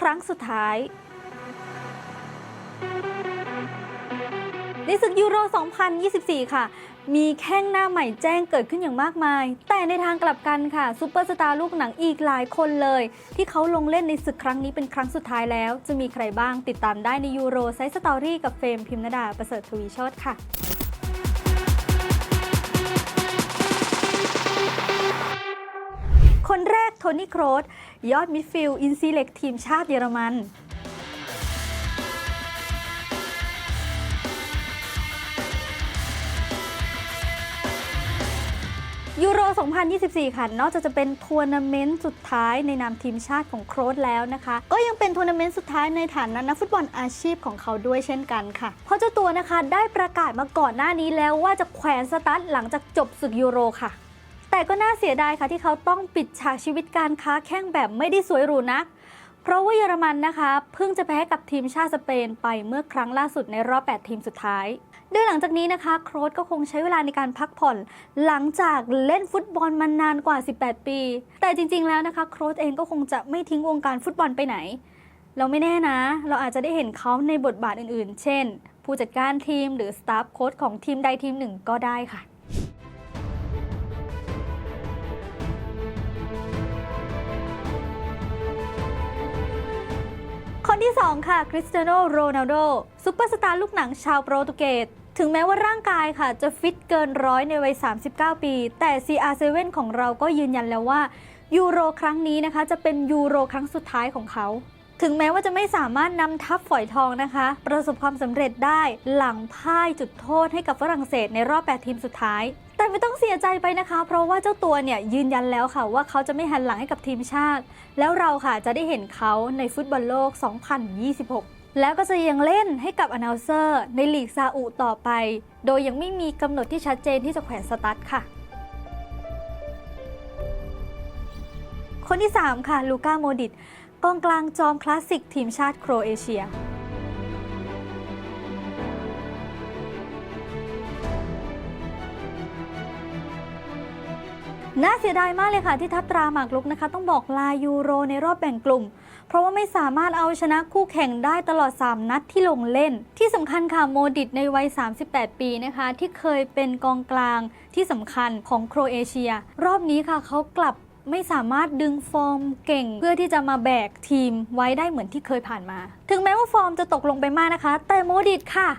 ครั้งสุดท้าย ในศึกยูโร 2024 ค่ะ มีแข้งหน้าใหม่แจ้งเกิดขึ้นอย่างมากมาย แต่ในทางกลับกันค่ะซูเปอร์สตาร์ลูกหนังอีกหลายคนเลย ที่เขาลงเล่นในศึกครั้งนี้เป็นครั้งสุดท้ายแล้ว จะมีใครบ้างติดตามได้ในยูโรไซส์สตอรี่กับเฟรมพิมนดาประเสริฐทวีโชตค่ะคนแรก โทนี่โครสยอดมิดฟิลด์อินซีเล็กทีมชาติเยอรมันยูโร 2024 ค่ะ นอกจากจะเป็นทัวร์นาเมนต์สุดท้ายในนามทีมชาติของโครสแล้วนะคะ ก็ยังเป็นทัวร์นาเมนต์สุดท้ายในฐานะนักฟุตบอลอาชีพของเขาด้วยเช่นกันค่ะ เพราะเจ้าตัวนะคะได้ประกาศมาก่อนหน้านี้แล้วว่าจะแขวนสตาร์ทหลังจากจบศึกยูโรค่ะ แต่ก็น่าเสียดายค่ะที่เขาต้องปิดฉากชีวิตการค้าแข้งแบบไม่ได้สวยหรูนัก เพราะว่าเยอรมันนะคะ เพิ่งจะแพ้กับทีมชาติสเปนไปเมื่อครั้งล่าสุดในรอบ 8 ทีมสุดท้ายโดยหลังจากนี้นะคะ โครสก็คงใช้เวลาในการพักผ่อน หลังจากเล่นฟุตบอลมานานกว่า 18 ปี แต่จริงๆแล้วนะคะ โครสเองก็คงจะไม่ทิ้งวงการฟุตบอลไปไหน เราไม่แน่นะ เราอาจจะได้เห็นเขาในบทบาทอื่นๆ เช่น ผู้จัดการทีมหรือสตาฟโค้ชของทีมใดทีมหนึ่งก็ได้ค่ะ ที่ 2 ค่ะคริสเตียโนโรนัลโดซุปเปอร์สตาร์ลูกหนังชาวโปรตุเกสถึงแม้ว่าร่างกายค่ะจะฟิตเกินร้อยในวัย 39 ปี แต่ CR7 ของเราก็ยืนยันแล้วว่ายูโรครั้งนี้นะคะ จะเป็นยูโรครั้งสุดท้ายของเขา ถึงแม้ว่าจะไม่สามารถนำทัพฝอยทองนะคะ ประสบความสำเร็จได้หลังพ่ายจุดโทษให้กับฝรั่งเศสในรอบ 8 ทีมสุดท้าย ไม่ต้องเสียใจไปนะคะ เพราะว่าเจ้าตัวเนี่ยยืนยันแล้วค่ะว่าเขาจะไม่หันหลังให้กับทีมชาติ แล้วเราค่ะจะได้เห็นเขาในฟุตบอลโลก 2026 แล้วก็จะยังเล่นให้กับอนาลเซอร์ ในลีกซาอุต่อไป โดยยังไม่มีกำหนดที่ชัดเจนที่จะแขวนสตั๊ดค่ะคนที่ 3 ค่ะ ลูก้าโมดิตกองกลางจอมคลาสสิกทีมชาติโครเอเชีย น่าเสียดายมากเลยค่ะที่ทัพตราหมากลุกนะคะ ต้องบอกลายูโรในรอบแบ่งกลุ่ม เพราะว่าไม่สามารถเอาชนะคู่แข่งได้ตลอด 3 นัดที่ลงเล่น ที่สำคัญค่ะโมดิตในวัย 38 ปีนะคะ ที่เคยเป็นกองกลางที่สำคัญของโครเอเชีย รอบนี้ค่ะเขากลับไม่สามารถดึงฟอร์มเก่ง เพื่อที่จะมาแบกทีมไว้ได้เหมือนที่เคยผ่านมา ถึงแม้ว่าฟอร์มจะตกลงไปมากนะคะ แต่โมดิตค่ะ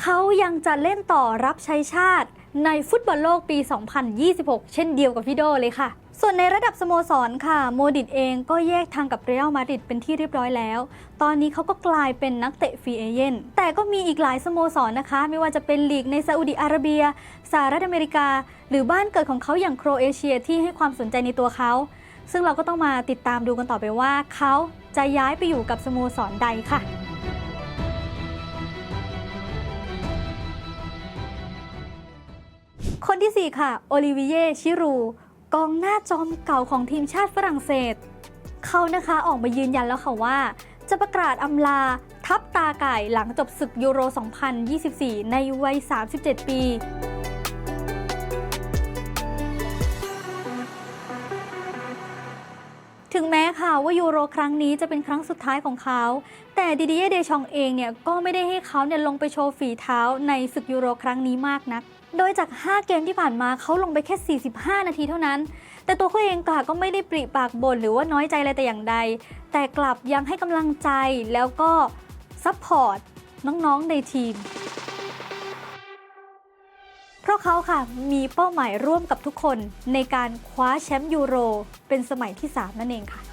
เขายังจะเล่นต่อรับใช้ชาติ ในฟุตบอลโลกปี 2026 เช่นเดียวกับพี่โดเลยค่ะ ส่วนในระดับสโมสรค่ะ โมดิตเองก็แยกทางกับเรอัลมาดริดเป็นที่เรียบร้อยแล้ว ตอนนี้เขาก็กลายเป็นนักเตะฟรีเอเย่นแต่ก็มีอีกหลายสโมสรนะคะ ไม่ว่าจะเป็นลีกในซาอุดิอาระเบีย สหรัฐอเมริกา หรือบ้านเกิดของเขาอย่างโครเอเชียที่ให้ความสนใจในตัวเขาซึ่งเราก็ต้องมาติดตามดูกันต่อไปว่าเขาจะย้ายไปอยู่กับสโมสรใดค่ะ ที่ 4 ค่ะ โอลิเวิเย่ชิรู กองหน้าจอมเก่าของทีมชาติฝรั่งเศส เขานะคะออกมายืนยันแล้วค่ะว่า จะประกาศอำลาทัพตาไก่หลังจบศึกยูโร 2024 ในวัย 37 ปีถึงแม้ค่ะว่ายูโรครั้งนี้จะเป็นครั้งสุดท้ายของเขา แต่ดิดิเยเดชองเองเนี่ยก็ไม่ได้ให้เขาเนี่ยลงไปโชว์ฝีเท้าในศึกยูโรครั้งนี้มากนัก โดยจาก 5 เกมที่ผ่านมาเขาลงไปแค่ 45 นาทีเท่านั้น แต่ตัวเขาเองค่ะก็ไม่ได้ปริปากบ่นหรือว่าน้อยใจอะไรแต่อย่างใด แต่กลับยังให้กำลังใจแล้วก็ซัพพอร์ตน้องๆในทีม เพราะเขาค่ะมีเป้าหมายร่วมกับทุกคนในการคว้าแชมป์ยูโร เป็นสมัยที่ 3 นั่นเองค่ะ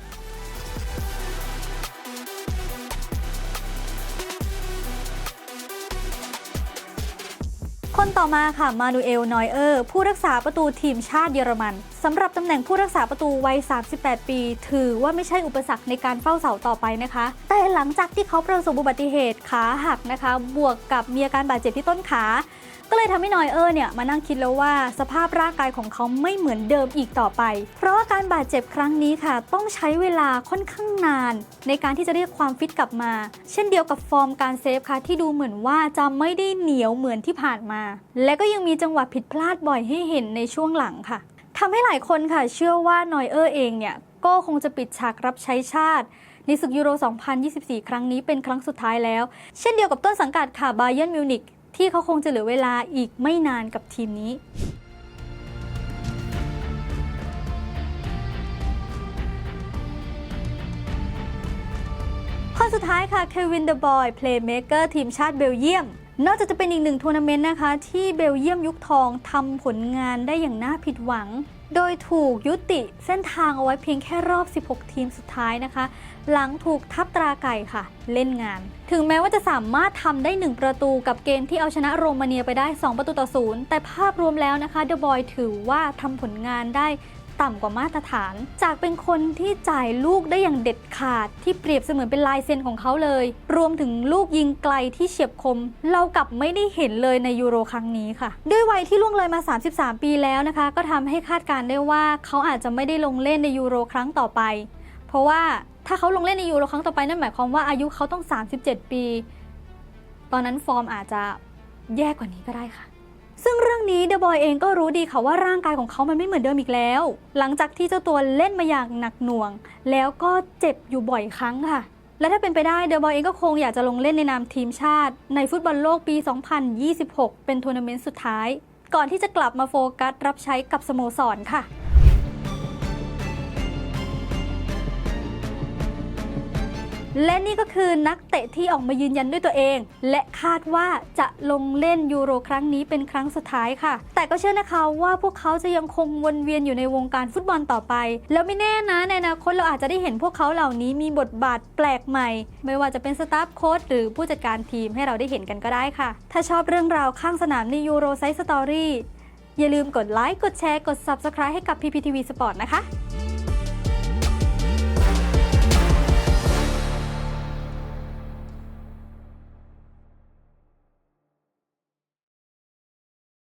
คนต่อมาค่ะ มานูเอล นอยเออร์ ผู้รักษาประตูทีมชาติเยอรมันสำหรับตำแหน่งผู้รักษาประตูวัย 38 ปี ถือว่าไม่ใช่อุปสรรคในการเฝ้าเสาต่อไปนะคะ แต่หลังจากที่เขาประสบอุบัติเหตุขาหักนะคะ บวกกับมีอาการบาดเจ็บที่ต้นขาก็เลยทำให้นอยเออร์เนี่ยมานั่งคิดแล้วว่าสภาพร่างกายของเขาไม่เหมือนเดิมอีกต่อไป เพราะว่าการบาดเจ็บครั้งนี้ค่ะ ต้องใช้เวลาค่อนข้างนาน ในการที่จะเรียกความฟิตกลับมา เช่นเดียวกับฟอร์มการเซฟค่ะที่ดูเหมือนว่าจะไม่ได้เหนียวเหมือนที่ผ่านมา และก็ยังมีจังหวะผิดพลาดบ่อยให้เห็นในช่วงหลังค่ะทำให้หลายคนค่ะเชื่อว่านอยเออร์เองเนี่ยก้คงจะปิดฉากรับใช้ชาติในศึกยูโร 2024 ครั้งนี้เป็นครั้งสุดท้ายแล้ว เช่นเดียวกับต้นสังกัดค่ะบาเย r n m มิวนิก ที่เขาคงจะเหลือเวลาอีกไม่นานกับทีมนี้ คนสุดท้ายค่ะเควินเดอะบอยเพลย์เมเกอร์ทีมชาติเบลเยียม นอกจากจะเป็นอีกหนึ่งทัวร์นาเมนต์นะคะ ที่เบลเยียมยุคทองทำผลงานได้อย่างน่าผิดหวัง โดยถูกยุติเส้นทางเอาไว้เพียงแค่รอบ 16 ทีมสุดท้ายนะคะ หลังถูกทับตราไก่ค่ะ เล่นงาน ถึงแม้ว่าจะสามารถทำได้ 1 ประตูกับเกมที่เอาชนะโรมาเนียไปได้ 2 ประตูต่อศูนย์แต่ภาพรวมแล้วนะคะเดอะบอยถือว่าทำผลงานได้ ต่ำกว่ามาตรฐาน จากเป็นคนที่จ่ายลูกได้อย่างเด็ดขาดที่เปรียบเสมือนเป็นลายเซ็นของเขาเลย รวมถึงลูกยิงไกลที่เฉียบคม เรากลับไม่ได้เห็นเลยในยูโรครั้งนี้ค่ะ ด้วยวัยที่ล่วงเลยมา 33 ปีแล้วนะคะ ก็ทำให้คาดการณ์ได้ว่าเขาอาจจะไม่ได้ลงเล่นในยูโรครั้งต่อไป เพราะว่าถ้าเขาลงเล่นในยูโรครั้งต่อไปนั่นหมายความว่าอายุเขาต้อง 37 ปี ตอนนั้นฟอร์มอาจจะแย่กว่านี้ก็ได้ค่ะ ซึ่งเรื่องนี้เดอะบอยเองก็รู้ดีค่ะว่าร่างกายของเขามันไม่เหมือนเดิมอีกแล้ว หลังจากที่เจ้าตัวเล่นมาอย่างหนักหน่วง แล้วก็เจ็บอยู่บ่อยครั้งค่ะ และถ้าเป็นไปได้เดอะบอยเองก็คงอยากจะลงเล่นในนามทีมชาติ ในฟุตบอลโลกปี 2026 เป็นทัวร์นาเมนต์สุดท้าย ก่อนที่จะกลับมาโฟกัสรับใช้กับสโมสรค่ะ และนี่ก็คือนักเตะที่ออกมายืนยันด้วยตัวเอง และคาดว่าจะลงเล่นยูโรครั้งนี้เป็นครั้งสุดท้ายค่ะ แต่ก็เชื่อนะคะว่าพวกเขาจะยังคงวนเวียนอยู่ในวงการฟุตบอลต่อไป แล้วไม่แน่นะในอนาคตเราอาจจะได้เห็นพวกเขาเหล่านี้มีบทบาทแปลกใหม่ ไม่ว่าจะเป็นสตาฟโค้ชหรือผู้จัดการทีมให้เราได้เห็นกันก็ได้ค่ะ ถ้าชอบเรื่องราวข้างสนามในยูโรไซส์สตอรี่อย่าลืมกดไลค์กดแชร์กด Subscribe ให้กับ PPTV Sport นะคะ